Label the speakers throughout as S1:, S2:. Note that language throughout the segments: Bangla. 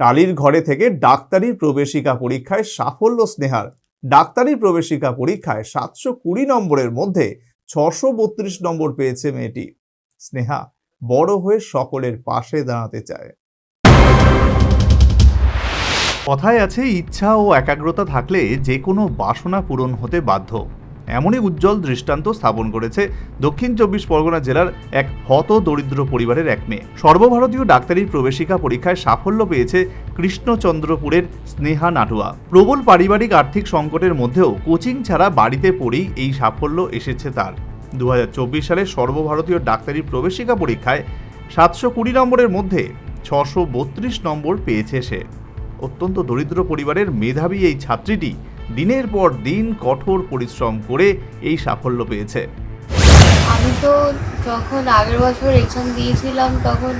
S1: টালির ঘরে থেকে ডাক্তারির প্রবেশিকা পরীক্ষায় সাফল্য স্নেহার। ডাক্তারি প্রবেশিকা পরীক্ষায় সাতশো কুড়ি নম্বরের মধ্যে ছশো বত্রিশ নম্বর পেয়েছে মেয়েটি। স্নেহা বড় হয়ে সকলের পাশে দাঁড়াতে চায়। কথায় আছে, ইচ্ছা ও একাগ্রতা থাকলে যে কোনো বাসনা পূরণ হতে বাধ্য। এমনই উজ্জ্বল দৃষ্টান্ত স্থাপন করেছে দক্ষিণ চব্বিশ পরগনা জেলার এক হত দরিদ্র পরিবারের এক মেয়ে। সর্বভারতীয় ডাক্তারির প্রবেশিকা পরীক্ষায় সাফল্য পেয়েছে কৃষ্ণচন্দ্রপুরের স্নেহা নাটুয়া। প্রবল পারিবারিক আর্থিক সংকটের মধ্যেও কোচিং ছাড়া বাড়িতে পড়েই এই সাফল্য এসেছে তার। দু হাজার চব্বিশ সালে সর্বভারতীয় ডাক্তারি প্রবেশিকা পরীক্ষায় সাতশো কুড়ি নম্বরের মধ্যে ছশো বত্রিশ নম্বর পেয়েছে সে। অত্যন্ত দরিদ্র পরিবারের মেধাবী এই ছাত্রীটি দিনের পর দিন কঠোর পরিশ্রম করে এই সাফল্য পেয়েছে।
S2: আমি তো যখন আগের বছর এক্সাম দিয়েছিলাম, তখন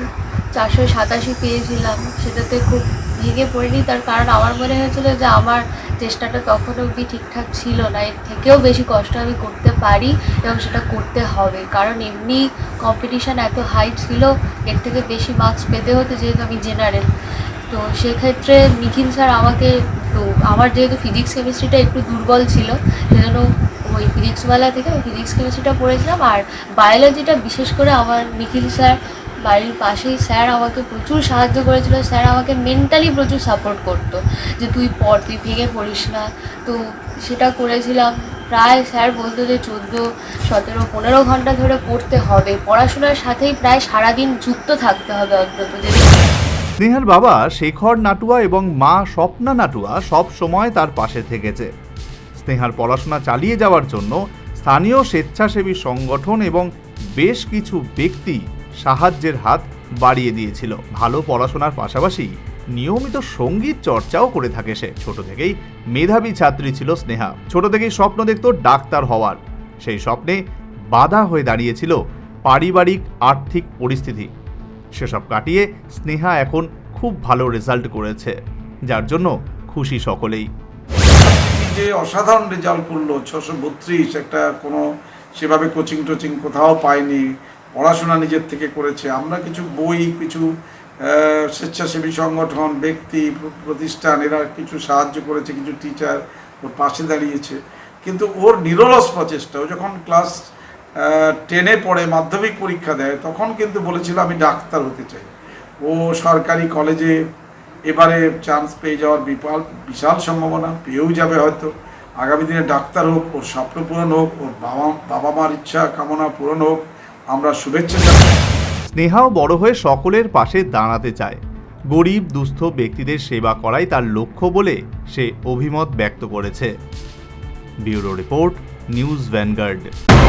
S2: চারশো সাতাশি পেয়েছিলাম। সেটাতে খুব ভেঙে পড়িনি, তার কারণ আমার মনে হয়েছিল যে আমার চেষ্টাটা তখন অবধি ঠিকঠাক ছিল না। এর থেকেও বেশি কষ্ট আমি করতে পারি এবং সেটা করতে হবে। কারণ এমনি কম্পিটিশান এত হাই ছিল, এর থেকে বেশি মার্কস পেতে হতো যেহেতু আমি জেনারেল তো সেক্ষেত্রে নিখিল স্যার আমাকে তো আমার যেহেতু ফিজিক্স কেমিস্ট্রিটা একটু দুর্বল ছিল, সেজন্য ওই ফিজিক্সওয়ালা থেকে ওই ফিজিক্স কেমিস্ট্রিটা পড়েছিলাম। আর বায়োলজিটা বিশেষ করে আমার নিখিল স্যার, বাড়ির পাশেই স্যার আমাকে প্রচুর সাহায্য করেছিল। স্যার আমাকে মেন্টালি প্রচুর সাপোর্ট করতো যে তুই পড়, তুই ভেঙে পড়িস না। তো সেটা করেছিলাম। প্রায় স্যার বলতো যে চোদ্দ, সতেরো, পনেরো ঘণ্টা ধরে পড়তে হবে। পড়াশোনার সাথেই প্রায় সারাদিন যুক্ত থাকতে হবে অন্তত। যদি
S1: স্নেহার বাবা শেখর নাটুয়া এবং মা স্বপ্না নাটুয়া সব সময় তার পাশে থেকেছে। স্নেহার পড়াশোনা চালিয়ে যাওয়ার জন্য স্থানীয় স্বেচ্ছাসেবী সংগঠন এবং বেশ কিছু ব্যক্তি সাহায্যের হাত বাড়িয়ে দিয়েছিল। ভালো পড়াশোনার পাশাপাশি নিয়মিত সংগীত চর্চাও করে থাকে সে। ছোট থেকেই মেধাবী ছাত্রী ছিল স্নেহা। ছোট থেকেই স্বপ্ন দেখত ডাক্তার হওয়ার। সেই স্বপ্নে বাধা হয়ে দাঁড়িয়েছিল পারিবারিক আর্থিক পরিস্থিতি। সেসব কাটিয়ে স্নেহা এখন খুব ভালো রেজাল্ট করেছে, যার জন্য খুশি সকলেই।
S3: যে অসাধারণ রেজাল্ট করল, ছশো বত্রিশ, একটা কোনো সেভাবে কোচিং টোচিং কোথাও পায়নি, পড়াশোনা নিজের থেকে করেছে। আমরা কিছু বই, কিছু স্বেচ্ছাসেবী সংগঠন, ব্যক্তি প্রতিষ্ঠান, এরা কিছু সাহায্য করেছে, কিছু টিচার ওর পাশে দাঁড়িয়েছে। কিন্তু ওর নিরলস প্রচেষ্টা, ও যখন ক্লাস টেনে পড়ে, মাধ্যমিক পরীক্ষা দেয়, তখন কিন্তু বলেছিল আমি ডাক্তার হতে চাই। ও সরকারি কলেজে এবারে চান্স পেয়ে যাওয়ার বিপাল বিশাল সম্ভাবনা, পেয়েও যাবে হয়তো। আগামী দিনে ডাক্তার হোক, ওর স্বপ্ন পূরণ হোক, ওর বাবা বাবা মার ইচ্ছা, কামনা পূরণ হোক, আমরা শুভেচ্ছা জানাই।
S1: স্নেহাও বড় হয়ে সকলের পাশে দাঁড়াতে চায়। গরিব, দুস্থ ব্যক্তিদের সেবা করাই তার লক্ষ্য বলে সে অভিমত ব্যক্ত করেছে। Bureau report, news vanguard.